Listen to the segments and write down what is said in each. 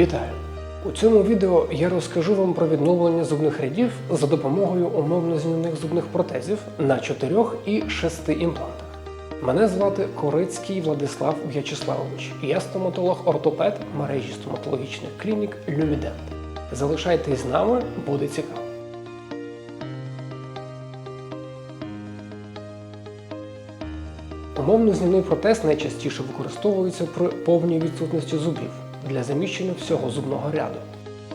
Вітаю! У цьому відео я розкажу вам про відновлення зубних рядів за допомогою умовно змінних зубних протезів на 4 і 6 імплантах. Мене звати Корицький Владислав В'ячеславович, я стоматолог-ортопед мережі стоматологічних клінік Люмідент. Залишайтесь з нами, буде цікаво. Умовно знімний протез найчастіше використовується при повній відсутності зубів для заміщення всього зубного ряду.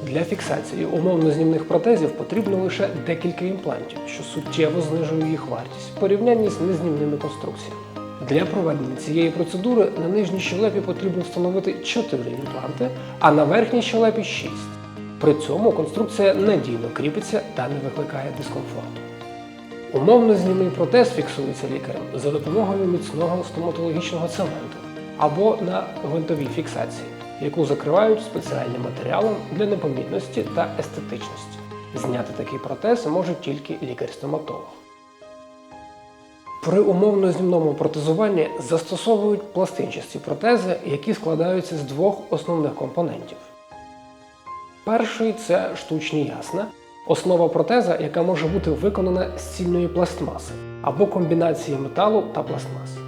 Для фіксації умовно знімних протезів потрібно лише декілька імплантів, що суттєво знижує їх вартість в порівнянні з незнімними конструкціями. Для проведення цієї процедури на нижній щелепі потрібно встановити 4 імпланти, а на верхній щелепі 6. При цьому конструкція надійно кріпиться та не викликає дискомфорту. Умовно знімний протез фіксується лікарем за допомогою міцного стоматологічного цементу або на гвинтовій фіксації, яку закривають спеціальним матеріалом для непомітності та естетичності. Зняти такий протез може тільки лікар-стоматолог. При умовно знімному протезуванні застосовують пластинчасті протези, які складаються з двох основних компонентів. Перший це штучні ясна, основа протеза, яка може бути виконана з цільної пластмаси або комбінації металу та пластмаси.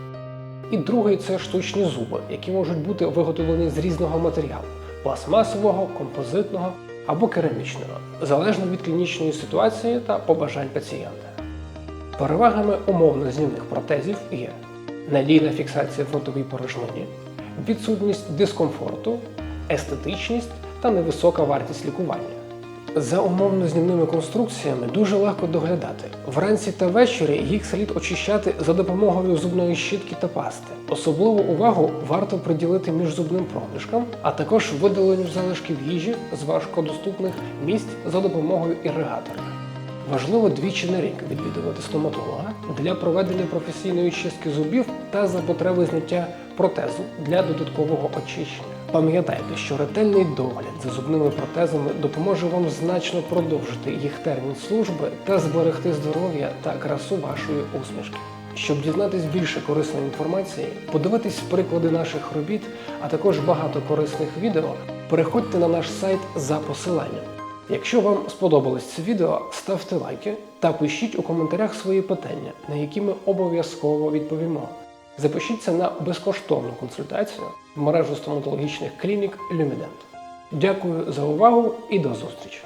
І другий це штучні зуби, які можуть бути виготовлені з різного матеріалу пластмасового, композитного або керамічного, залежно від клінічної ситуації та побажань пацієнта. Перевагами умовно знімних протезів є надійна фіксація в ротовій порожнині, відсутність дискомфорту, естетичність та невисока вартість лікування. За умовно знімними конструкціями дуже легко доглядати. Вранці та ввечері їх слід очищати за допомогою зубної щітки та пасти. Особливу увагу варто приділити міжзубним проміжкам, а також видаленню залишків їжі з важкодоступних місць за допомогою іригатора. Важливо двічі на рік відвідувати стоматолога для проведення професійної чистки зубів та за потреби зняття протезу для додаткового очищення. Пам'ятайте, що ретельний догляд за зубними протезами допоможе вам значно продовжити їх термін служби та зберегти здоров'я та красу вашої усмішки. Щоб дізнатись більше корисної інформації, подивитись приклади наших робіт, а також багато корисних відео, переходьте на наш сайт за посиланням. Якщо вам сподобалось це відео, ставте лайки та пишіть у коментарях свої питання, на які ми обов'язково відповімо. Запишіться на безкоштовну консультацію в мережу стоматологічних клінік Люмідент. Дякую за увагу і до зустрічі!